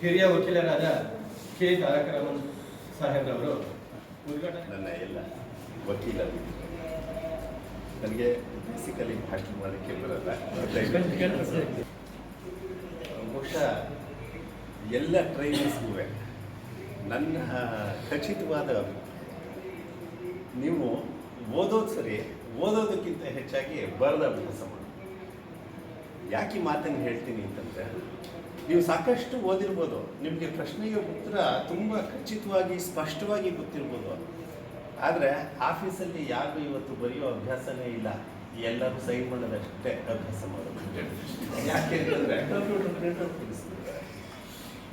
ಹಿರಿಯ ವಕೀಲರಾದ ಕೆ. ತಾರಕರಾಮನ್ ಸಾಹೇಬ್ರವರು ಉದ್ಘಾಟನೆ ನನ್ನ ಎಲ್ಲ ವಕೀಲರು ನನಗೆ ಬೇಸಿಕಲಿ ಭಾಷಣ ಮಾಡೋಕ್ಕೆ ಬರಲ್ಲ. ಬಹುಶಃ ಎಲ್ಲ ಟ್ರೈನಿಂಗ್ಸ್ಗೂ ನನ್ನ ಖಚಿತವಾದ ನೀವು ಓದೋದು ಸರಿ ಓದೋದಕ್ಕಿಂತ ಹೆಚ್ಚಾಗಿ ಬರದ ಅಭ್ಯಾಸ ಮಾಡಿ ಯಾಕೆ ಮಾತನ್ನು ಹೇಳ್ತೀನಿ ಅಂತಂದರೆ ನೀವು ಸಾಕಷ್ಟು ಓದಿರ್ಬೋದು. ನಿಮಗೆ ಪ್ರಶ್ನೆಗೆ ಉತ್ತರ ತುಂಬ ಖಚಿತವಾಗಿ, ಸ್ಪಷ್ಟವಾಗಿ ಗೊತ್ತಿರ್ಬೋದು. ಆದರೆ ಆಫೀಸಲ್ಲಿ ಯಾರು ಇವತ್ತು ಬರೆಯೋ ಅಭ್ಯಾಸನೇ ಇಲ್ಲ. ಎಲ್ಲರೂ ಸೈನ್ ಮಾಡೋದಷ್ಟೇ ಅಭ್ಯಾಸ ಮಾಡೋದು.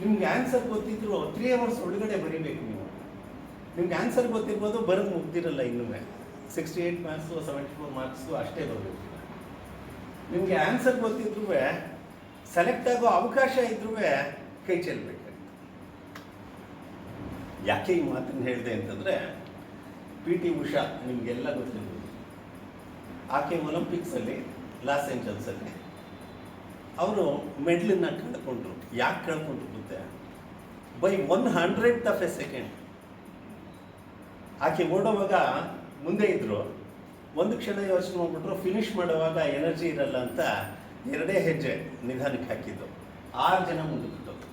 ನಿಮ್ಗೆ ಆನ್ಸರ್ ಗೊತ್ತಿದ್ರು ತ್ರೀ ಅವರ್ಸ್ ಒಳಗಡೆ ಬರೀಬೇಕು ನೀವು. ನಿಮ್ಗೆ ಆನ್ಸರ್ ಗೊತ್ತಿರ್ಬೋದು, ಬರೋದು ಮುಗ್ದಿರಲ್ಲ ಇನ್ನೂ. Sixty eight marks seventy four marks ಅಷ್ಟೇ ಬರಬೇಕು. ನಿಮಗೆ ಆನ್ಸರ್ ಗೊತ್ತಿದ್ರು ಸೆಲೆಕ್ಟ್ ಆಗೋ ಅವಕಾಶ ಇದ್ರೂ ಕೈ ಚೆಲ್ಬೇಕು. ಯಾಕೆ ಈ ಮಾತನ್ನು ಹೇಳಿದೆ ಅಂತಂದರೆ ಪಿ ಟಿ ಉಷಾ ನಿಮಗೆಲ್ಲ ಗೊತ್ತಿರ್ಬೋದು. ಆಕೆ ಒಲಿಂಪಿಕ್ಸಲ್ಲಿ ಲಾಸ್ ಏಂಜಲ್ಸಲ್ಲಿ ಅವರು ಮೆಡ್ಲನ್ನು ಕಳ್ಕೊಂಡ್ರು. ಯಾಕೆ ಕಳ್ಕೊಂಡ್ರು ಗೊತ್ತೆ? By one hundred of a second ಆಕೆ ಓಡೋವಾಗ ಮುಂದೆ ಇದ್ದರು ಒಂದು ಕ್ಷಣ ಯೋಚನೆ ಮಾಡಿಬಿಟ್ರು ಫಿನಿಶ್ ಮಾಡೋವಾಗ ಎನರ್ಜಿ ಇರಲ್ಲ ಅಂತ ಎರಡೇ ಹೆಜ್ಜೆ ನಿಧಾನಕ್ಕೆ ಹಾಕಿದ್ದು. ಆರು ಜನ ಮುಂದಕ್ಕೆ ಬಿಟ್ಟರು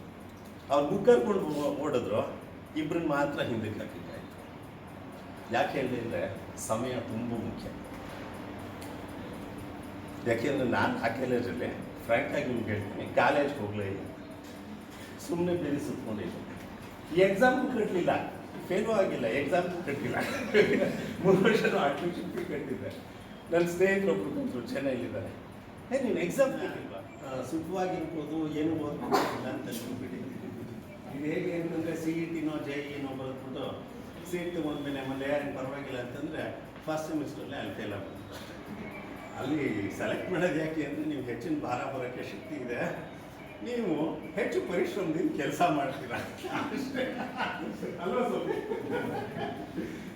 ಅವ್ರು ಮುಗ್ಗರ್ಕೊಂಡು ಓಡಿದ್ರು. ಇಬ್ಬರನ್ನ ಮಾತ್ರ ಹಿಂದಕ್ಕೆ ಹಾಕಿದ್ದಾಯಿತು ಯಾಕೆ ಹೇಳಿದೆ ಅಂದರೆ ಸಮಯ ತುಂಬ ಮುಖ್ಯ. ಯಾಕೆಂದರೆ ನಾನು ಹಾಕಿಲ್ಲ ಕಾಲೇಜಲ್ಲಿ ಫ್ರ್ಯಾಂಕಾಗಿ ನಿಮ್ಗೆ ಹೇಳ್ತೀನಿ, ಕಾಲೇಜ್ಗೆ ಹೋಗಲೇ ಇಲ್ಲ. ಸುಮ್ಮನೆ ಬೇರೆ ಸುತ್ಕೊಂಡಿಲ್ಲ ಈ ಎಕ್ಸಾಮ್ ಕಟ್ಟಲಿಲ್ಲ ಫೇಲು ಆಗಿಲ್ಲ ಎಕ್ಸಾಮ್ ಕಟ್ಟಲಿಲ್ಲ ಮೂರು ವರ್ಷ ಅಡ್ಮಿಷನ್ ಫೀ ಕಟ್ಟಿದ್ದೆ. ನನ್ನ ಸ್ನೇಹಿತರೊಬ್ಬರು ಚೆನ್ನೈಲಿದ್ದಾರೆ. ನೀನು ಎಕ್ಸಾಮ್ ಸುಖವಾಗಿರ್ಬೋದು ಏನು ಓದ್ಕೊಂಡಿಲ್ಲ ಅಂತ ಅಂದ್ಬಿಟ್ಟು ಇದು ಹೇಗೆ ಅಂತಂದರೆ ಸಿ ಇ ಟಿನೋ ಜೆ ಇನೋ ಬರೆದ್ಬಿಟ್ಟು ಸೀಟ್ ತೊಗೊಂಡ್ಮೇಲೆ ಆಮೇಲೆ ಯಾರಿಗೆ ಪರವಾಗಿಲ್ಲ ಅಂತಂದರೆ ಫಸ್ಟ್ ಸೆಮಿಸ್ಟ್ರಲ್ಲೇ ಅಲ್ಲಿ ಫೇಲ್ ಆಗ್ಬೋದು ಅಲ್ಲಿ ಸೆಲೆಕ್ಟ್ ಮಾಡೋದು ಯಾಕೆ ಅಂದರೆ ನೀವು ಹೆಚ್ಚಿನ ಭಾರ ಬರೋಕ್ಕೆ ಶಕ್ತಿ ಇದೆ. ನೀವು ಹೆಚ್ಚು ಪರಿಶ್ರಮದಿಂದ ಕೆಲಸ ಮಾಡ್ತೀರಾ ಅಷ್ಟೇ. ಅಲ್ವಾ ಸ್ವಾಮಿ?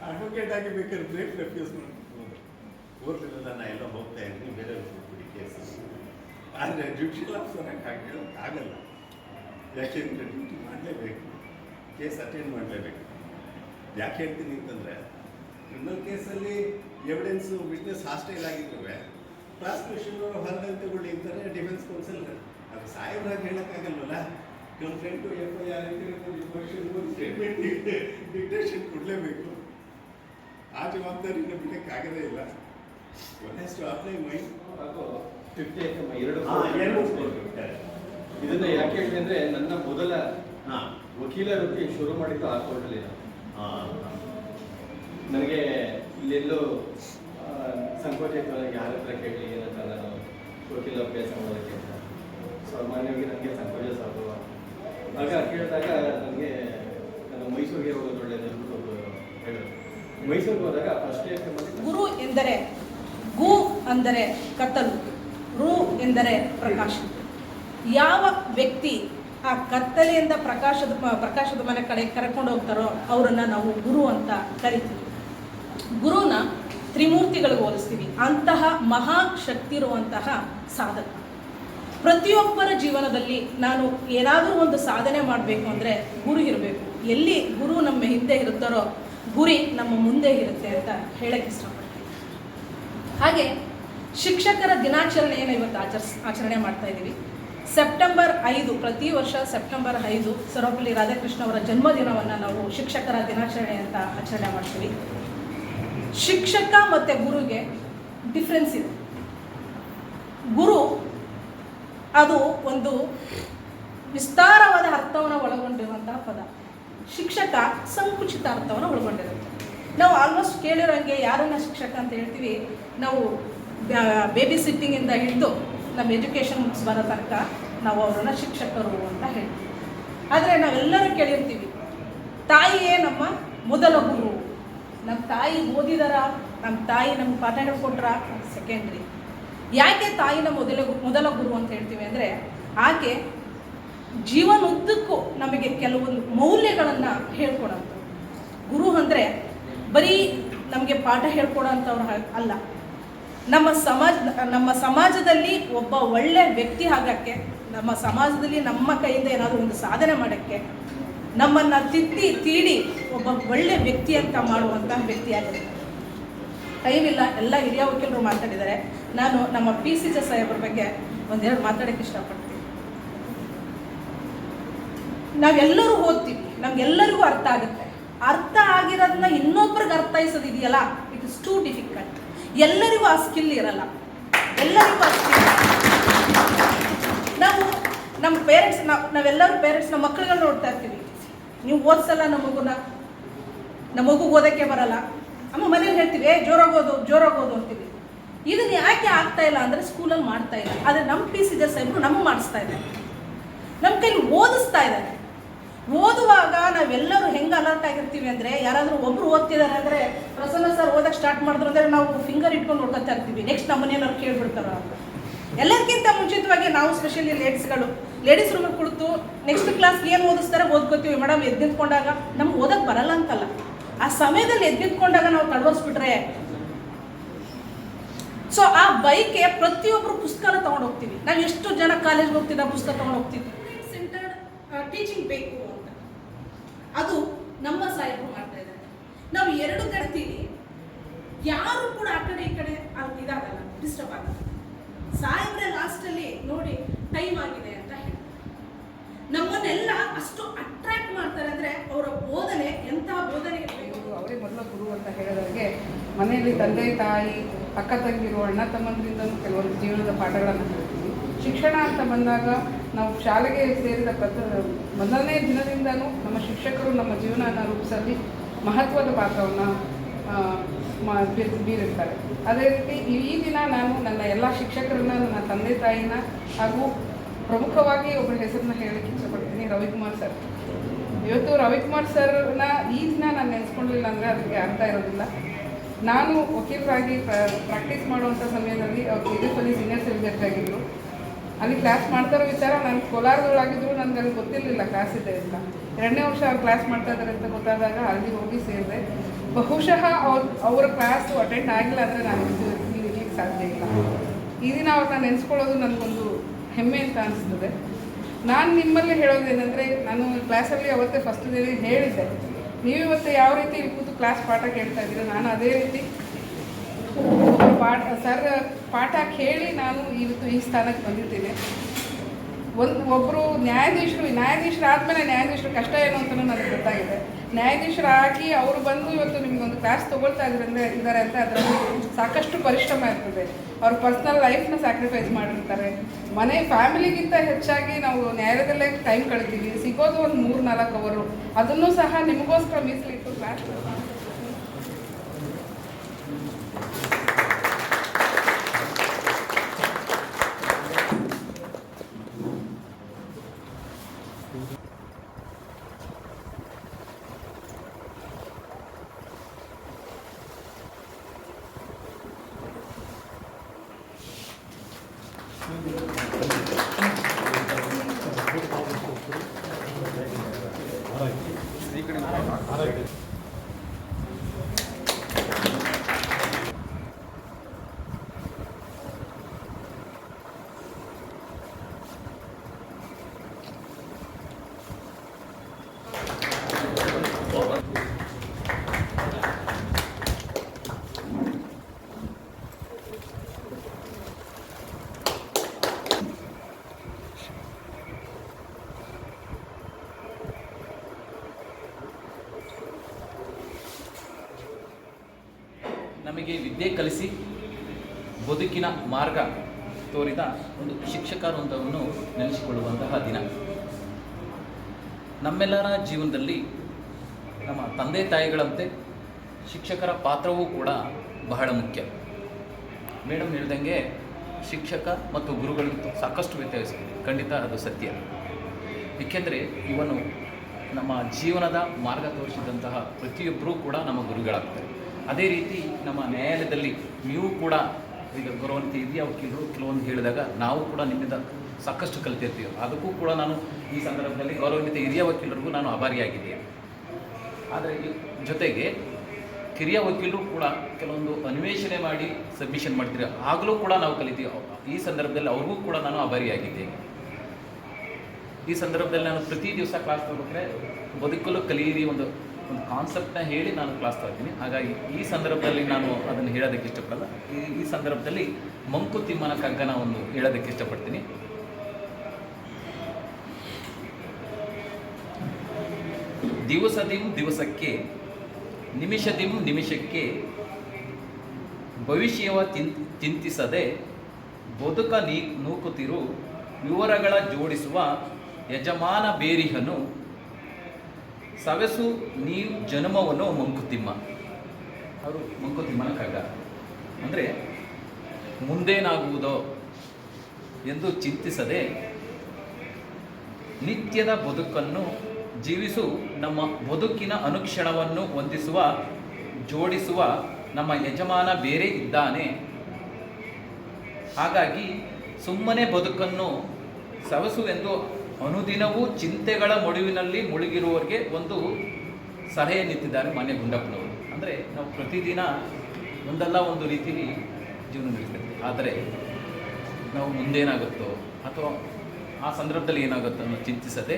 ಅಡ್ವೊಕೇಟ್ ಆಗಿ ಬೇಕಾದ್ರೆ ಬ್ರೇಕ್ ರೆಫ್ಯೂಸ್ ಮಾಡ್ಬೋದು ಓದ್ಲಿಲ್ಲ ನಾನು ಎಲ್ಲ ಹೋಗ್ತಾ ಇದ್ದೀನಿ, ಬೇರೆ ಬಿಡಿ ಕೇಸ್. ಆದರೆ ಜುಡಿಷಿಯಲ್ ಆಫೀಸರ್ ಹಾಗೆ ಆಗಲ್ಲ. ಯಾಕೆಂದರೆ ಡ್ಯೂಟಿ ಮಾಡಲೇಬೇಕು. ಕೇಸ್ ಅಟೆಂಡ್ ಮಾಡಲೇಬೇಕು. ಯಾಕೆ ಹೇಳ್ತೀನಿ ಅಂತಂದರೆ ಕ್ರಿಮಿನಲ್ ಕೇಸಲ್ಲಿ ಎವಿಡೆನ್ಸು ವಿಟ್ನೆಸ್ ಹಾಸ್ಟೈಲ್ ಆಗಿದ್ರು ಪ್ರಾಸಿಕ್ಯೂಷನ್ ಹೊರಗಡೆ ತಗೊಳ್ಳಿ ಅಂತಾರೆ ಡಿಫೆನ್ಸ್ ಕೌನ್ಸಿಲ್ ಅದು ಸಾಹೇಬ್ರಾಗಿ ಹೇಳೋಕ್ಕಾಗಲ್ವಲ್ಲ? Complaint F I R statement dictation ಕೊಡಲೇಬೇಕು. ಆ ಜವಾಬ್ದಾರಿ ಬಿಡೋಕ್ಕಾಗದೇ ಇಲ್ಲ. ಫಿಫ್ಟಿ ಎರಡು ಎರಡು ಇದನ್ನ ಯಾಕೆ ಹೇಳಿದ್ರೆ ಅಂದ್ರೆ ನನ್ನ ಮೊದಲ ಹಾಂ. ವಕೀಲ ವೃತ್ತಿ ಶುರು ಮಾಡಿದ್ದು ಆ ಕೋರ್ಟಲ್ಲಿ ನನಗೆ ಇಲ್ಲೆಲ್ಲೂ ಸಂಕೋಚ ಯಾರ ಹತ್ರ ಕೇಳಿ ಏನಂತ ನಾನು ವಕೀಲ ಅಭ್ಯಾಸ ಮಾಡೋದಕ್ಕೆ ಅಂತ. ಸಾಮಾನ್ಯವಾಗಿ ನನಗೆ ಸಂಕೋಚ ಸ್ವಭಾವ ಆಗ ಕೇಳಿದಾಗ ನನಗೆ ನಾನು ಮೈಸೂರಿಗೆ ಹೋಗೋದು ಒಳ್ಳೆಯದು ಹೇಳಿದ್ರು. ಮೈಸೂರಿಗೆ ಹೋದಾಗ ಫಸ್ಟ್ ಗುರು ಎಂದರೆ ಗು ಅಂದರೆ ಕತ್ತಲು, ರು ಎಂದರೆ ಪ್ರಕಾಶ. ಯಾವ ವ್ಯಕ್ತಿ ಆ ಕತ್ತಲೆಯಿಂದ ಪ್ರಕಾಶದ ಪ್ರಕಾಶದ ಮನೆ ಕಡೆ ಕರ್ಕೊಂಡು ಹೋಗ್ತಾರೋ ಅವರನ್ನು ನಾವು ಗುರು ಅಂತ ಕರಿತೀವಿ. ಗುರುನ ತ್ರಿಮೂರ್ತಿಗಳಿಗೆ ಹೋಲಿಸ್ತೀವಿ. ಅಂತಹ ಮಹಾಶಕ್ತಿ ಇರುವಂತಹ ಸಾಧಕ. ಪ್ರತಿಯೊಬ್ಬರ ಜೀವನದಲ್ಲಿ ನಾನು ಏನಾದರೂ ಒಂದು ಸಾಧನೆ ಮಾಡಬೇಕು ಅಂದರೆ ಗುರು ಇರಬೇಕು. ಎಲ್ಲಿ ಗುರು ನಮ್ಮ ಹಿಂದೆ ಇರುತ್ತಾರೋ ಗುರಿ ನಮ್ಮ ಮುಂದೆ ಇರುತ್ತೆ ಅಂತ ಹೇಳಕ್ಕೆ ಇಷ್ಟಪಡ್ತೀನಿ. ಹಾಗೆ ಶಿಕ್ಷಕರ ದಿನಾಚರಣೆಯನ್ನು ಇವತ್ತು ಆಚರಿಸ್, ಆಚರಣೆ ಮಾಡ್ತಾ ಇದ್ದೀವಿ. ಸೆಪ್ಟೆಂಬರ್ ಐದು, ಪ್ರತಿ ವರ್ಷ ಸೆಪ್ಟೆಂಬರ್ ಐದು ಸರ್ವಪಲ್ಲಿ ರಾಧಾಕೃಷ್ಣ ಅವರ ಜನ್ಮದಿನವನ್ನು ನಾವು ಶಿಕ್ಷಕರ ದಿನಾಚರಣೆ ಅಂತ ಆಚರಣೆ ಮಾಡ್ತೀವಿ. ಶಿಕ್ಷಕ ಮತ್ತು ಗುರುಗೆ ಡಿಫ್ರೆನ್ಸ್ ಇದೆ. ಗುರು ಅದು ಒಂದು ವಿಸ್ತಾರವಾದ ಅರ್ಥವನ್ನು ಒಳಗೊಂಡಿರುವಂತಹ ಪದ. ಶಿಕ್ಷಕ ಸಂಕುಚಿತ ಅರ್ಥವನ್ನು ಒಳಗೊಂಡಿರುತ್ತೆ. ನಾವು ಆಲ್ಮೋಸ್ಟ್ ಕೇಳಿರೋಂಗೆ ಯಾರನ್ನ ಶಿಕ್ಷಕ ಅಂತ ಹೇಳ್ತೀವಿ ನಾವು ಬೇಬಿ ಸಿಟ್ಟಿಂಗಿಂದ ಹಿಡಿದು ನಮ್ಮ ಎಜುಕೇಷನ್ ಮುಗಿಸ್ ಬರೋ ತನಕ ನಾವು ಅವರನ್ನು ಶಿಕ್ಷಕರು ಅಂತ ಹೇಳ್ತೀವಿ. ಆದರೆ ನಾವೆಲ್ಲರೂ ಕೇಳಿರ್ತೀವಿ ತಾಯಿಯೇ ನಮ್ಮ ಮೊದಲ ಗುರು? ನಮ್ಮ ತಾಯಿ ಓದಿದಾರ? ನಮ್ಮ ತಾಯಿ ನಮ್ಗೆ ಪಾಠ ಹೇಳ್ಕೊಟ್ರ? ಸೆಕೆಂಡ್ರಿ ಯಾಕೆ ತಾಯಿನ ಮೊದಲ ಮೊದಲ ಗುರು ಅಂತ ಹೇಳ್ತೀವಿ ಅಂದರೆ, ಆಕೆ ಜೀವನದುದ್ದಕ್ಕೂ ನಮಗೆ ಕೆಲವೊಂದು ಮೌಲ್ಯಗಳನ್ನು ಹೇಳ್ಕೊಡೋದು. ಗುರು ಅಂದರೆ ಬರೀ ನಮಗೆ ಪಾಠ ಹೇಳ್ಕೊಡೋಂಥವ್ರು ಅಲ್ಲ. ನಮ್ಮ ಸಮಾಜ, ನಮ್ಮ ಸಮಾಜದಲ್ಲಿ ಒಬ್ಬ ಒಳ್ಳೆ ವ್ಯಕ್ತಿ ಆಗಕ್ಕೆ, ನಮ್ಮ ಸಮಾಜದಲ್ಲಿ ನಮ್ಮ ಕೈಯಿಂದ ಏನಾದರೂ ಒಂದು ಸಾಧನೆ ಮಾಡೋಕ್ಕೆ, ನಮ್ಮನ್ನು ತಿತ್ತಿ ತೀಡಿ ಒಬ್ಬ ಒಳ್ಳೆ ವ್ಯಕ್ತಿ ಅಂತ ಮಾಡುವಂಥ ವ್ಯಕ್ತಿಯಾಗಿದೆ ಟೈಮ್ ಇಲ್ಲ ಎಲ್ಲ ಹಿರಿಯ ವಕೀಲರು ಮಾತಾಡಿದ್ದಾರೆ. ನಾನು ನಮ್ಮ ಪಿ ಸಿ ಜೆ ಸಾಹೇಬ್ರ ಬಗ್ಗೆ ಒಂದೆರಡು ಮಾತಾಡೋಕ್ಕೆ ಇಷ್ಟಪಡ್ತೀನಿ. ನಾವೆಲ್ಲರೂ ಓದ್ತೀವಿ, ನಮ್ಗೆಲ್ಲರಿಗೂ ಅರ್ಥ ಆಗುತ್ತೆ. ಅರ್ಥ ಆಗಿರೋದನ್ನ ಇನ್ನೊಬ್ರಿಗೆ ಅರ್ಥೈಸೋದಿದೆಯಲ್ಲ ಇಟ್ ಇಸ್ ಟೂ ಡಿಫಿಕಲ್ಟ್ ಎಲ್ಲರಿಗೂ ಆ ಸ್ಕಿಲ್ ಇರಲ್ಲ. ಎಲ್ಲರಿಗೂ ಆ ಸ್ಕಿಲ್ ನಾವು, ನಮ್ಮ ಪೇರೆಂಟ್ಸ್ ನಾವು, ನಾವೆಲ್ಲರೂ ಪೇರೆಂಟ್ಸ್ ನಮ್ಮ ಮಕ್ಕಳುಗಳನ್ನ ನೋಡ್ತಾ ಇರ್ತೀವಿ. ನೀವು ಓದಿಸಲ್ಲ ನಮ್ಮ ಮಗುನ ನಮ್ಮ ಮಗು ಓದೋಕ್ಕೆ ಬರಲ್ಲ. ಅಮ್ಮ ಮನೇಲಿ ಹೇಳ್ತೀವಿ, ಏ, ಜೋರಾಗೋದು ಜೋರಾಗೋದು ಅಂತೀವಿ. ಇದನ್ನ ಯಾಕೆ ಆಗ್ತಾ ಇಲ್ಲ ಅಂದರೆ ಸ್ಕೂಲಲ್ಲಿ ಮಾಡ್ತಾ ಇಲ್ಲ. ಆದರೆ ನಮ್ಮ ಪಿ ಸಿ ಜೆ ಸಾಹೇಬರು ನಮಗೆ ಮಾಡಿಸ್ತಾ ಇದ್ದಾರೆ. ನಮ್ಮ ಕೈಲಿ ಓದಿಸ್ತಾ ಇದ್ದಾರೆ. ಓದುವಾಗ ನಾವೆಲ್ಲರೂ ಹೆಂಗೆ ಅಲರ್ಟ್ ಆಗಿರ್ತೀವಿ ಅಂದರೆ, ಯಾರಾದರೂ ಒಬ್ರು ಓದ್ತಿದ್ದಾರೆ ಅಂದರೆ, ಪ್ರಸನ್ನ ಸರ್ ಓದಕ್ಕೆ ಸ್ಟಾರ್ಟ್ ಮಾಡಿದ್ರು ಅಂದರೆ ನಾವು ಫಿಂಗರ್ ಇಟ್ಕೊಂಡು ನೋಡ್ಕೊತಾ ಇರ್ತೀವಿ. ನೆಕ್ಸ್ಟ್ ನಮ್ಮ ಮನೆಯವ್ರು ಕೇಳ್ಬಿಡ್ತಾರ ಎಲ್ಲದಕ್ಕಿಂತ ಮುಂಚಿತವಾಗಿ ನಾವು ಸ್ಪೆಷಲಿ ಲೇಡೀಸ್ಗಳು ಲೇಡೀಸ್ ರೂಮಿಗೆ ಕುಳಿತು ನೆಕ್ಸ್ಟ್ ಕ್ಲಾಸ್ ಏನು ಓದಿಸ್ತಾರೆ? ಓದ್ಕೋತೀವಿ. ಮೇಡಮ್ ಎದ್ದು ನಿಂತ್ಕೊಂಡಾಗ ನಮ್ಗೆ ಓದಕ್ಕೆ ಬರಲ್ಲ ಅಂತಲ್ಲ. ಆ ಸಮಯದಲ್ಲಿ ಎದ್ದು ನಿಂತ್ಕೊಂಡಾಗ ನಾವು ತಡವಸ್ಬಿಟ್ರೆ ಸೊ ಆ ಬೈಕ್ಗೆ ಪ್ರತಿಯೊಬ್ಬರು ಪುಸ್ತಕನ ತಗೊಂಡು ಹೋಗ್ತೀವಿ. ನಾವು ಎಷ್ಟು ಜನ ಕಾಲೇಜ್ಗೆ ಹೋಗ್ತಿದ್ದ ಪುಸ್ತಕ ತಗೊಂಡು ಹೋಗ್ತೀವಿ. ಸೆಂಟರ್ಡ್ ಟೀಚಿಂಗ್ ಬೇಕು. ಅದು ನಮ್ಮ ಸಾಹೇಬರು ಮಾಡ್ತಾ ಇದ್ದಾರೆ. ನಾವು ಎರಡು ಗಡ್ತೀವಿ ಯಾರು ಕೂಡ ಆ ಕಡೆ ಈ ಕಡೆ ಇದಾಗಲ್ಲ ಡಿಸ್ಟರ್ಬ್ ಆಗಲ್ಲ. ಸಾಹೇಬ್ರೆ ಲಾಸ್ಟಲ್ಲಿ ನೋಡಿ ಟೈಮ್ ಆಗಿದೆ ಅಂತ ಹೇಳ್ತಾರೆ. ನಮ್ಮನ್ನೆಲ್ಲ ಅಷ್ಟು ಅಟ್ರಾಕ್ಟ್ ಮಾಡ್ತಾರೆ ಅಂದರೆ ಅವರ ಬೋಧನೆ ಎಂತಹ ಬೋಧನೆ ಅವರೇ ಮೊದಲ ಗುರು ಅಂತ ಹೇಳಿದವರಿಗೆ, ಮನೆಯಲ್ಲಿ ತಂದೆ ತಾಯಿ, ಅಕ್ಕ ತಂಗಿರು, ಅಣ್ಣ ತಮ್ಮಂದ್ರಿಂದ ಕೆಲವೊಂದು ಜೀವನದ ಪಾಠಗಳನ್ನು ಶಿಕ್ಷಣ ಅಂತ ಬಂದಾಗ ನಾವು ಶಾಲೆಗೆ ಸೇರಿದ ಪ್ರತ ಮೊದಲನೇ ದಿನದಿಂದನೂ ನಮ್ಮ ಶಿಕ್ಷಕರು ನಮ್ಮ ಜೀವನನ ರೂಪಿಸಲ್ಲಿ ಮಹತ್ವದ ಪಾತ್ರವನ್ನು ಬೀರುತ್ತಾರೆ ಅದೇ ರೀತಿ ಈ ದಿನ ನಾನು ನನ್ನ ಎಲ್ಲ ಶಿಕ್ಷಕರನ್ನ, ನನ್ನ ತಂದೆ ತಾಯಿನ ಹಾಗೂ ಪ್ರಮುಖವಾಗಿ ಒಬ್ಬರ ಹೆಸರನ್ನ ಹೇಳಲಿಕ್ಕೆ ಇಷ್ಟಪಡ್ತೀನಿ, ರವಿಕುಮಾರ್ ಸರ್. ಇವತ್ತು ರವಿಕುಮಾರ್ ಸರ್ನ ಈ ದಿನ ನಾನು ನೆನೆಸ್ಕೊಂಡಿಲ್ಲ ಅಂದರೆ ಅದಕ್ಕೆ ಅರ್ಥ ಇರೋದಿಲ್ಲ. ನಾನು ವಕೀಲರಾಗಿ ಪ್ರಾಕ್ಟೀಸ್ ಮಾಡುವಂಥ ಸಮಯದಲ್ಲಿ ಅವ್ರು ಜಿ ಸೀನಿಯರ್ ಆಗಿದ್ದರು ಅಲ್ಲಿ ಕ್ಲಾಸ್ ಮಾಡ್ತಾರೋ ವಿಚಾರ, ನಾನು ಕೋಲಾರದೊಳಗಿದ್ರು ನನಗೆ ಅಲ್ಲಿ ಗೊತ್ತಿರಲಿಲ್ಲ ಕ್ಲಾಸ್ ಇದೆ ಅಂತ. ಎರಡನೇ ವರ್ಷ ಅವ್ರು ಕ್ಲಾಸ್ ಮಾಡ್ತಾ ಇದ್ದಾರೆ ಅಂತ ಗೊತ್ತಾದಾಗ ಅಲ್ಲಿ ಹೋಗಿ ಸೇರಿದೆ. ಬಹುಶಃ ಅವ್ರ, ಅವರ ಕ್ಲಾಸು ಅಟೆಂಡ್ ಆಗಿಲ್ಲ ಅಂದರೆ ನಾನು ಇದು ಇಲ್ಲಿ ಇರ್ಲಿಕ್ಕೆ ಸಾಧ್ಯ ಇಲ್ಲ. ಈ ದಿನ ಅವ್ರನ್ನ ನೆನೆಸ್ಕೊಳ್ಳೋದು ನನಗೊಂದು ಹೆಮ್ಮೆ ಅಂತ ಅನಿಸ್ತದೆ. ನಾನು ನಿಮ್ಮಲ್ಲಿ ಹೇಳೋದೇನೆಂದರೆ, ನಾನು ಕ್ಲಾಸಲ್ಲಿ ಅವತ್ತೇ ಫಸ್ಟ್ ದಿನ ಹೇಳಿದ್ದೆ. ನೀವು ಇವತ್ತು ಯಾವ ರೀತಿ ಕೂತು ಕ್ಲಾಸ್ ಪಾಠ ಕೇಳ್ತಾ ಇದ್ದೀರಾ? ನಾನು ಅದೇ ರೀತಿ ಪಾಠ, ಸರ್ ಪಾಠ ಕೇಳಿ ನಾನು ಇವತ್ತು ಈ ಸ್ಥಾನಕ್ಕೆ ಬಂದಿದ್ದೇನೆ. ಒಂದು ಒಬ್ಬರು ನ್ಯಾಯಾಧೀಶರು, ನ್ಯಾಯಾಧೀಶರಾದ್ಮೇಲೆ ನ್ಯಾಯಾಧೀಶರ ಕಷ್ಟ ಏನು ಅಂತಲೂ ನನಗೆ ಗೊತ್ತಾಗಿದೆ. ನ್ಯಾಯಾಧೀಶರಾಗಿ ಅವರು ಬಂದು ಇವತ್ತು ನಿಮ್ಗೊಂದು ಕ್ಲಾಸ್ ತೊಗೊಳ್ತಾ ಇದ್ರಿಂದ ಇದ್ದಾರೆ ಅಂತ ಅದರಲ್ಲಿ ಸಾಕಷ್ಟು ಪರಿಶ್ರಮ ಇರ್ತದೆ. ಅವ್ರ ಪರ್ಸ್ನಲ್ ಲೈಫ್ನ ಸ್ಯಾಕ್ರಿಫೈಸ್ ಮಾಡಿರ್ತಾರೆ. ಮನೆ ಫ್ಯಾಮಿಲಿಗಿಂತ ಹೆಚ್ಚಾಗಿ ನಾವು ನ್ಯಾಯಾಲಯದಲ್ಲೇ ಟೈಮ್ ಕಳಿತೀವಿ. ಸಿಗೋದು ಒಂದು ಮೂರು ನಾಲ್ಕು ಅವರು. ಅದನ್ನು ಸಹ ನಿಮಗೋಸ್ಕರ ಮೀಸಲಿಟ್ಟು ಕ್ಲಾಸ್ ವಿದ್ಯೆ ಕಲಿಸಿ ಬದುಕಿನ ಮಾರ್ಗ ತೋರಿದ ಒಂದು ಶಿಕ್ಷಕ ವೃಂದವನ್ನು ನೆನೆಸಿಕೊಳ್ಳುವಂತಹ ದಿನ. ನಮ್ಮೆಲ್ಲರ ಜೀವನದಲ್ಲಿ ನಮ್ಮ ತಂದೆ ತಾಯಿಗಳಂತೆ ಶಿಕ್ಷಕರ ಪಾತ್ರವೂ ಕೂಡ ಬಹಳ ಮುಖ್ಯ. ಮೇಡಮ್ ಹೇಳ್ದಂಗೆ ಶಿಕ್ಷಕ ಮತ್ತು ಗುರುಗಳಿಗೂ ಸಾಕಷ್ಟು ವ್ಯತ್ಯಾಸಿದೆ ಖಂಡಿತ ಅದು ಸತ್ಯ. ಏಕೆಂದರೆ ಇವನು ನಮ್ಮ ಜೀವನದ ಮಾರ್ಗ ತೋರಿಸಿದಂತಹ ಪ್ರತಿಯೊಬ್ಬರೂ ಕೂಡ ನಮ್ಮ ಗುರುಗಳಾಗ್ತಾರೆ. ಅದೇ ರೀತಿ ನಮ್ಮ ನ್ಯಾಯಾಲಯದಲ್ಲಿ ನೀವು ಕೂಡ ಈಗ ಗೌರವಾನ್ವಿತ ಹಿರಿಯ ವಕೀಲರು? ಕೆಲವೊಂದು ಹೇಳಿದಾಗ ನಾವು ಕೂಡ ನಿಮ್ಮಿಂದ ಸಾಕಷ್ಟು ಕಲಿತಿರ್ತೀವಿ. ಅದಕ್ಕೂ ಕೂಡ ನಾನು ಈ ಸಂದರ್ಭದಲ್ಲಿ ಗೌರವಾನ್ವಿತ ಹಿರಿಯ ವಕೀಲರಿಗೂ ನಾನು ಆಭಾರಿಯಾಗಿದ್ದೀನಿ. ಆದರೆ ಜೊತೆಗೆ ಕಿರಿಯ ವಕೀಲರು ಕೂಡ ಕೆಲವೊಂದು ಅನ್ವೇಷಣೆ ಮಾಡಿ ಸಬ್ಮಿಷನ್ ಮಾಡ್ತೀರಿ? ಆಗಲೂ ಕೂಡ ನಾವು ಕಲಿತೀವಿ. ಈ ಸಂದರ್ಭದಲ್ಲಿ ಅವ್ರಿಗೂ ಕೂಡ ನಾನು ಆಭಾರಿಯಾಗಿದ್ದೇನೆ. ಈ ಸಂದರ್ಭದಲ್ಲಿ ನಾನು ಪ್ರತಿ ದಿವಸ ಕ್ಲಾಸ್ ತಗೋಬೇಕಾದ್ರೆ ಬದುಕಲು ಕಲಿಯಿರಿ ಒಂದು ಒಂದು ಕಾನ್ಸೆಪ್ಟ್ನ ಹೇಳಿ ನಾನು ಕ್ಲಾಸ್ ತಗೋತೀನಿ ಹಾಗಾಗಿ ಈ ಸಂದರ್ಭದಲ್ಲಿ ನಾನು ಅದನ್ನು ಹೇಳೋದಕ್ಕೆ ಇಷ್ಟಪಡಲ್ಲ. ಈ ಈ ಸಂದರ್ಭದಲ್ಲಿ ಮಂಕುತಿಮ್ಮನ ಕಗ್ಗನ ಒಂದು ಹೇಳೋದಕ್ಕೆ ಇಷ್ಟಪಡ್ತೀನಿ. ದಿವಸದಿಂ ದಿವಸಕ್ಕೆ, ನಿಮಿಷದಿಂ ನಿಮಿಷಕ್ಕೆ, ಭವಿಷ್ಯವ ಚಿಂತಿಸದೆ ಬದುಕ ನೀ ನೂಕುತ್ತಿರು ವಿವರಗಳ ಜೋಡಿಸುವ ಯಜಮಾನ ಬೇರಿಹನು ಸವೆಸು ನೀವು ಜನ್ಮವನ್ನು ಮಂಕುತಿಮ್ಮ. ಅವರು ಮಂಕುತಿಮ್ಮನ ಕಗ್ಗ ಅಂದರೆ ಮುಂದೇನಾಗುವುದೋ ಎಂದು ಚಿಂತಿಸದೆ ನಿತ್ಯದ ಬದುಕನ್ನು ಜೀವಿಸು, ನಮ್ಮ ಬದುಕಿನ ಅನುಕ್ಷಣವನ್ನು ಹೊಂದಿಸುವ, ಜೋಡಿಸುವ ನಮ್ಮ ಯಜಮಾನ ಬೇರೆ ಇದ್ದಾನೆ. ಹಾಗಾಗಿ ಸುಮ್ಮನೆ ಬದುಕನ್ನು ಸವಸುವೆಂದು ಅನುದಿನವೂ ಚಿಂತೆಗಳ ಮೊಡುವಿನಲ್ಲಿ ಮುಳುಗಿರುವವರಿಗೆ ಒಂದು ಸಲಹೆ ನಿಂತಿದ್ದಾರೆ ಮಾನ್ಯ ಗುಂಡಪ್ಪನವರು. ಅಂದರೆ ನಾವು ಪ್ರತಿದಿನ ಒಂದಲ್ಲ ಒಂದು ರೀತಿಯಲ್ಲಿ ಜೀವನ ನಡೆಸ್ತೇವೆ ಆದರೆ ನಾವು ಮುಂದೇನಾಗುತ್ತೋ ಅಥವಾ ಆ ಸಂದರ್ಭದಲ್ಲಿ ಏನಾಗುತ್ತೋ ಅನ್ನೋ ಚಿಂತಿಸದೆ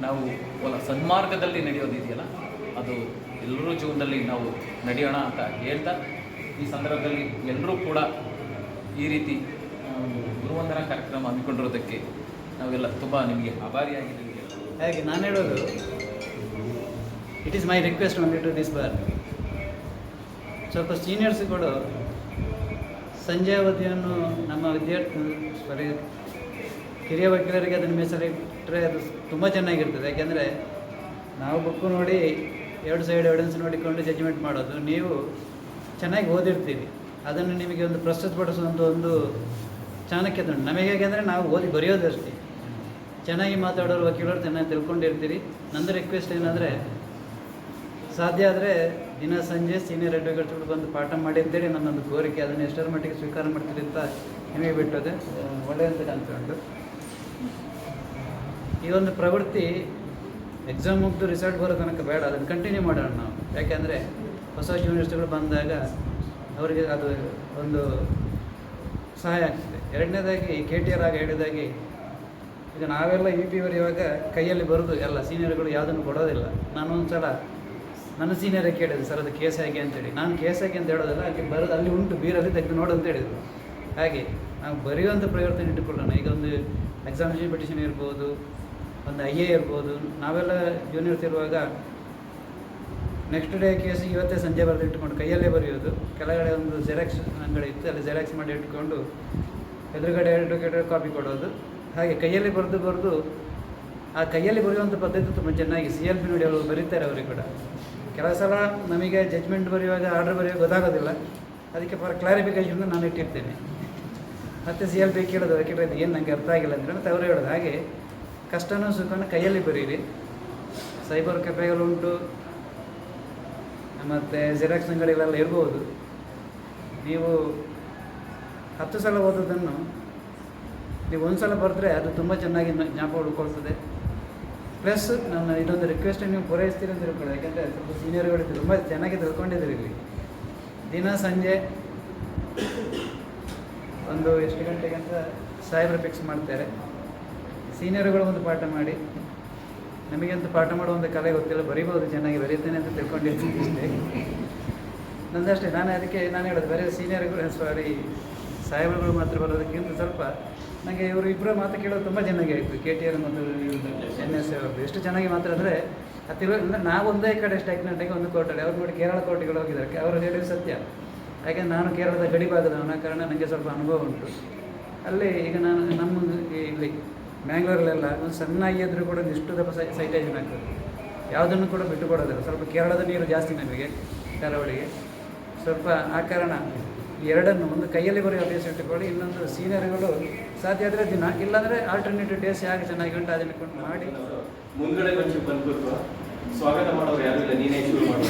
ನಾವು ಒಲ ಸನ್ಮಾರ್ಗದಲ್ಲಿ ನಡೆಯೋದಿದೆಯಲ್ಲ ಅದು ಎಲ್ಲರೂ ಜೀವನದಲ್ಲಿ ನಾವು ನಡೆಯೋಣ ಅಂತ ಹೇಳ್ತಾ ಈ ಸಂದರ್ಭದಲ್ಲಿ ಎಲ್ಲರೂ ಕೂಡ ಈ ರೀತಿ ಗುರುವಂದನಾ ಕಾರ್ಯಕ್ರಮ ಹಮ್ಮಿಕೊಂಡಿರೋದಕ್ಕೆ ನಾವೆಲ್ಲ ತುಂಬ ನಿಮಗೆ ಆಭಾರಿಯಾಗಿದ್ದೀವಿ ಹಾಗೆ ನಾನು ಹೇಳೋದು it is my request one to this bar ಸ್ವಲ್ಪ ಸೀನಿಯರ್ಸ್ಗಳು ಸಂಜೆ ಅವಧಿಯನ್ನು ನಮ್ಮ ವಿದ್ಯಾರ್ಥಿ ಸಾರಿ, ಹಿರಿಯ ವಕೀಲರಿಗೆ ಅದನ್ನು ಮೀಸಲಿಟ್ಟರೆ ಅದು ತುಂಬ ಚೆನ್ನಾಗಿರ್ತದೆ. ಯಾಕೆಂದರೆ ನಾವು ಬುಕ್ಕು ನೋಡಿ, ಎರಡು ಸೈಡ್ ಎವಿಡೆನ್ಸ್ ನೋಡಿಕೊಂಡು ಜಡ್ಜ್ಮೆಂಟ್ ಮಾಡೋದು, ನೀವು ಚೆನ್ನಾಗಿ ಓದಿರ್ತೀವಿ ಅದನ್ನು ನಿಮಗೆ ಒಂದು ಪ್ರಸ್ತುತಪಡಿಸುವಂಥ ಒಂದು ಚಾಣಕ್ಯತೆ ಉಂಟು. ನಮಗೆ ಹೇಗೆಂದರೆ ನಾವು ಓದಿ ಬರೆಯೋದಷ್ಟೇ. ಚೆನ್ನಾಗಿ ಮಾತಾಡೋರು ವಕೀಲರು ಚೆನ್ನಾಗಿ ತಿಳ್ಕೊಂಡಿರ್ತೀರಿ? ನಂದು ರಿಕ್ವೆಸ್ಟ್ ಏನಂದರೆ, ಸಾಧ್ಯ ಆದರೆ ದಿನ ಸಂಜೆ ಸೀನಿಯರ್ ಅಡ್ವೊಕೇಟ್ಗಳು ಬಂದು ಪಾಠ ಮಾಡಿ ಅಂತೇಳಿ ನನ್ನೊಂದು ಕೋರಿಕೆ, ಅದನ್ನು ಎಷ್ಟರ ಮಟ್ಟಿಗೆ ಸ್ವೀಕಾರ ಮಾಡ್ತೀರಿ ಅಂತ ನಿಮಗೆ ಬಿಟ್ಟದೆ. ಒಳ್ಳೆಯ ಅಂತ ಅನ್ಕೊಂಡು ಈ ಒಂದು ಪ್ರವೃತ್ತಿ ಎಕ್ಸಾಮ್ ಮುಗಿದು ರಿಸಲ್ಟ್ ಬರೋ ತನಕ ಬೇಡ, ಅದನ್ನು ಕಂಟಿನ್ಯೂ ಮಾಡೋಣ ನಾವು. ಯಾಕೆಂದರೆ, ಹೊಸ ಯೂನಿವರ್ಸಿಟಿಗಳು ಬಂದಾಗ ಅವರಿಗೆ ಅದು ಒಂದು ಸಹಾಯ ಆಗ್ತದೆ. ಎರಡನೇದಾಗಿ ಕೆ ಟಿ ಆರ್ ಆಗಿ ಹೇಳಿದಾಗಿ ಈಗ ನಾವೆಲ್ಲ ಯು ಪಿ ಬರೆಯುವಾಗ ಕೈಯಲ್ಲಿ ಬರೋದು, ಎಲ್ಲ ಸೀನಿಯರ್ಗಳು ಯಾವುದನ್ನು ಕೊಡೋದಿಲ್ಲ. ನಾನು ಒಂದು ಸಲ ನನ್ನ ಸೀನಿಯರೇ ಕೇಳಿದೆ, ಸರ್, ಅದು ಕೇಸ್ ಆಗಿ ಅಂತೇಳಿ ನಾನು ಕೇಸ್ ಹೇಗೆ ಅಂತ ಹೇಳೋದಲ್ಲ, ಅಲ್ಲಿ ಬರೋದು, ಅಲ್ಲಿ ಉಂಟು ಬೀರಲ್ಲಿ ತೆಗೆದು ನೋಡು ಅಂತ ಹೇಳಿದರು. ಹಾಗೆ ನಾವು ಬರೆಯುವಂಥ ಪ್ರವರ್ತನೆ ಇಟ್ಟುಕೊಳ್ಳೋಣ. ಈಗ ಒಂದು ಎಕ್ಸಾಮಿನೇಷನ್ ಪಿಟಿಷನ್ ಇರ್ಬೋದು, ಒಂದು ಐ ಎ ಇರ್ಬೋದು, ನಾವೆಲ್ಲ ಜೂನಿಯರ್ಸ್ ಇರುವಾಗ ನೆಕ್ಸ್ಟ್ ಡೇ ಕೇಸ್ ಇವತ್ತೇ ಸಂಜೆ ಬರೆದು ಇಟ್ಕೊಂಡು ಕೈಯಲ್ಲೇ ಬರೆಯೋದು. ಕೆಳಗಡೆ ಒಂದು ಜೆರಾಕ್ಸ್ ಅಂಗಡಿ ಇತ್ತು, ಅಲ್ಲಿ ಜೆರಾಕ್ಸ್ ಮಾಡಿ ಇಟ್ಕೊಂಡು ಎದುರುಗಡೆ ಅಡ್ವೊಕೇಟ್ ಕಾಪಿ ಕೊಡೋದು. ಹಾಗೆ ಕೈಯಲ್ಲಿ ಬರೆದು ಬರೆದು, ಆ ಕೈಯಲ್ಲಿ ಬರೆಯುವಂಥ ಪದ್ಧತಿ ತುಂಬ ಚೆನ್ನಾಗಿ ಸಿ ಎಲ್ ಪಿ ಅವರು ಬರೀತಾರೆ ಅವರಿಗೆ ಕೂಡ. ಕೆಲವು ಸಲ ನಮಗೆ ಜಜ್ಮೆಂಟ್ ಬರೆಯುವಾಗ ಆರ್ಡರ್ ಬರೆಯುವಾಗ ಗೊತ್ತಾಗೋದಿಲ್ಲ. ಅದಕ್ಕೆ ಫಾರ್ ಕ್ಲಾರಿಫಿಕೇಶನ್ ನಾನು ಇಟ್ಟಿರ್ತೇನೆ. ಮತ್ತು ಸಿ ಎಲ್ ಪಿ ಕೇಳೋದು ಅದಕ್ಕೆ ಏನು ನನಗೆ ಅರ್ಥ ಆಗಿಲ್ಲ ಅಂದರೆ ಮತ್ತು ಅವರು ಹೇಳೋದು ಹಾಗೆ ಕಷ್ಟನೂ ಸುಖನೂ ಕೈಯಲ್ಲಿ ಬರೀರಿ. ಸೈಬರ್ ಕೆಫೆಗಳುಂಟು ಮತ್ತು ಜೆರಾಕ್ಸ್ ಅಂಗಡಿಗಳೆಲ್ಲ ಇರ್ಬೋದು. ನೀವು ಹತ್ತು ಸಲ ಓದೋದನ್ನು ನೀವು ಒಂದು ಸಲ ಬರೆದ್ರೆ ಅದು ತುಂಬ ಚೆನ್ನಾಗಿ ಜ್ಞಾಪ ಜ್ಞಾಪಕ ಉಳ್ಕೊಳ್ತದೆ. ಪ್ಲಸ್ ನನ್ನ ಇದೊಂದು ರಿಕ್ವೆಸ್ಟ್ ನೀವು ಪೂರೈಸ್ತೀರಿ ಅಂತ ತಿಳ್ಕೊಳ್ಳಿ ಯಾಕೆಂದರೆ ಸ್ವಲ್ಪ ಸೀನಿಯರ್ಗಳು ತುಂಬ ಚೆನ್ನಾಗಿ ತಿಳ್ಕೊಂಡಿದ್ದೀರಿ ಇಲ್ಲಿ. ದಿನ ಸಂಜೆ ಒಂದು ಎಷ್ಟು ಗಂಟೆಗೆ ಅಂತ ಸಾಹೇಬ್ರು ಫಿಕ್ಸ್ ಮಾಡ್ತಾರೆ. ಸೀನಿಯರ್ಗಳು ಒಂದು ಪಾಠ ಮಾಡಿ. ನಮಗಂತೂ ಪಾಠ ಮಾಡೋ ಒಂದು ಕಲೆ ಗೊತ್ತಿಲ್ಲ. ಬರಿಬೋದು ಚೆನ್ನಾಗಿ ಬರೀತೇನೆ ಅಂತ ತಿಳ್ಕೊಂಡಿರ್ತೀನಿ ಅಷ್ಟೇ ನಂದಷ್ಟೇ, ನಾನು ಅದಕ್ಕೆ, ನಾನು ಹೇಳೋದು. ಬರೀ ಸೀನಿಯರ್ಗಳು ಸಾರಿ ಸಾಹೇಬರುಗಳು ಮಾತ್ರ ಬರೋದಕ್ಕಿಂತ ಸ್ವಲ್ಪ ನನಗೆ ಇವರು ಇಬ್ಬರ ಮಾತು ಕೇಳೋದು ತುಂಬ ಚೆನ್ನಾಗಿ ಆಯಿತು. ಕೆ ಟಿ ಆರ್ ಮತ್ತು ಎನ್ ಎಸ್ ಅವ್ರದ್ದು. ಎಷ್ಟು ಚೆನ್ನಾಗಿ ಮಾತಾಡಿದ್ರೆ ಹತ್ತಿರ ಅಂದರೆ ನಾವು ಒಂದೇ ಕಡೆ ಸ್ಟಾಗ್ನೆಂಟಾಗಿ ಒಂದು ಕೋರ್ಟಲ್ಲಿ ಅವ್ರು ನೋಡಿ ಕೇರಳ ಕೋರ್ಟಿಗೆ ಹೋಗಿದ್ದಾರೆ. ಅವರು ಹೇಳಿದ್ರು ಸತ್ಯ. ಯಾಕೆಂದ್ರೆ ನಾನು ಕೇರಳದ ಗಡಿ ಭಾಗದವನ ಕಾರಣ ನನಗೆ ಸ್ವಲ್ಪ ಅನುಭವ ಉಂಟು. ಅಲ್ಲಿ ಈಗ ನಾನು ನಮ್ಮ ಇಲ್ಲಿ ಮ್ಯಾಂಗ್ಳೂರಲ್ಲೆಲ್ಲ ಒಂದು ಆದರೂ ಕೂಡ ಒಂದಿಷ್ಟು ದಪ್ಪ ಸೈ ಸೈಟೇಷನ್ ಆಗ್ತದೆ. ಯಾವುದನ್ನು ಕೂಡ ಬಿಟ್ಟು ಕೊಡೋದಿಲ್ಲ ಸ್ವಲ್ಪ ಕೇರಳದ ನೀರು ಜಾಸ್ತಿ ನಮಗೆ, ಕರಾವಳಿಗೆ. ಸ್ವಲ್ಪ ಆ ಕಾರಣ ಎರಡನ್ನು ಒಂದು ಕೈಯಲ್ಲಿ ಬರೋ ಅಭ್ಯಾಸ ಇಟ್ಟುಕೊಳ್ಳಿ, ಇನ್ನೊಂದು ಸೀನಿಯರ್ಗಳು ಸಾಧ್ಯ ಆದರೆ ದಿನ, ಇಲ್ಲಾಂದರೆ ಆಲ್ಟರ್ನೇಟಿವ್ ಡೇಸ್ ಯಾಕೆ ಚೆನ್ನಾಗಿ ಉಂಟು ಅದನ್ನು ಕೊಂಡು ಮಾಡಿ. ಮುಂದ್ಗಡೆ ಬಂದು ಬಂದ್ಬಿಟ್ಟು ಸ್ವಾಗತ ಮಾಡೋರು ಯಾರು ಇಲ್ಲ, ನೀನೇ ಶುರು ಮಾಡಿ.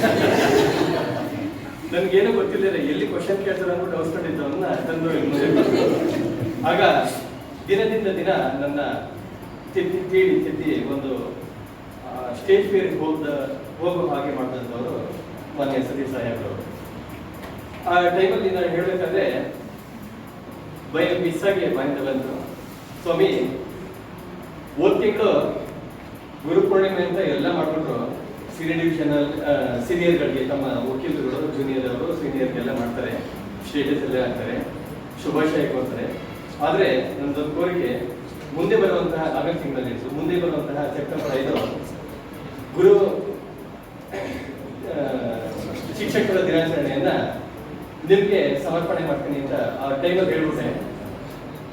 ನನಗೇನು ಗೊತ್ತಿಲ್ಲ ಎಲ್ಲಿ ಕ್ವಶನ್ ಕೇಳ್ತಾರೆ ಅಂದ್ಬಿಟ್ಟು ಅವಸ್ಕೊಂಡಿದ್ದವನ್ನ ತಂದು. ಆಗ ದಿನದಿಂದ ದಿನ ನನ್ನ ತಿದ್ದಿ, ತೀಡಿ ತಿದ್ದಿ ಒಂದು ಸ್ಟೇಜ್ ಫೇರ್ ಹೋದ ಹೋಗೋ ಹಾಗೆ ಮಾಡಿದಂಥವ್ರು ಮಾನ್ಯ ಸತೀಶ್ ಸಾಹೇಬ್ರವರು. ಆ ಟೈಮಲ್ಲಿ ನಾನು ಹೇಳಬೇಕಾದ್ರೆ ಬೈ ಮಿಸ್ ಆಗಿ ಬಂತು ಸ್ವಾಮಿ, ಹೋದ ತಿಂಗಳು ಗುರು ಪೂರ್ಣಿಮೆ ಅಂತ ಎಲ್ಲ ಮಾಡ್ಬಿಟ್ರು. ಸೀನಿಯರ್ ಡಿವಿಷನಲ್ ಸೀನಿಯರ್ಗಳಿಗೆ ತಮ್ಮ ವಕೀಲರುಗಳು ಜೂನಿಯರ್ ಅವರು ಸೀನಿಯರ್ಗೆಲ್ಲ ಮಾಡ್ತಾರೆ. ಸ್ಟೇಟಸ್ ಎಲ್ಲ ಹಾಕ್ತಾರೆ. ಶುಭಾಶಯ ಕೊಡ್ತಾರೆ ಆದರೆ ನನ್ನದೊಂದು ಕೋರಿಕೆ, ಮುಂದೆ ಬರುವಂತಹ ಆಗಸ್ಟ್ ತಿಂಗಳಲ್ಲಿ ಮುಂದೆ ಬರುವಂತಹ ಸೆಪ್ಟೆಂಬರ್ ಐದು, ಗುರು ಶಿಕ್ಷಕರ ದಿನಾಚರಣೆಯನ್ನ ನಿಮ್ಗೆ ಸಮರ್ಪಣೆ ಮಾಡ್ತೀನಿ ಅಂತ ಆ ಟೈಮಲ್ಲಿ ಹೇಳ್ಬಿಟ್ಟೆ.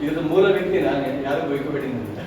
ಇದ್ರ ಮೂಲ ವ್ಯಕ್ತಿ ನಾನೇ ಯಾರು ಬೈಕೋಬೇಡಿ ಅಂತ.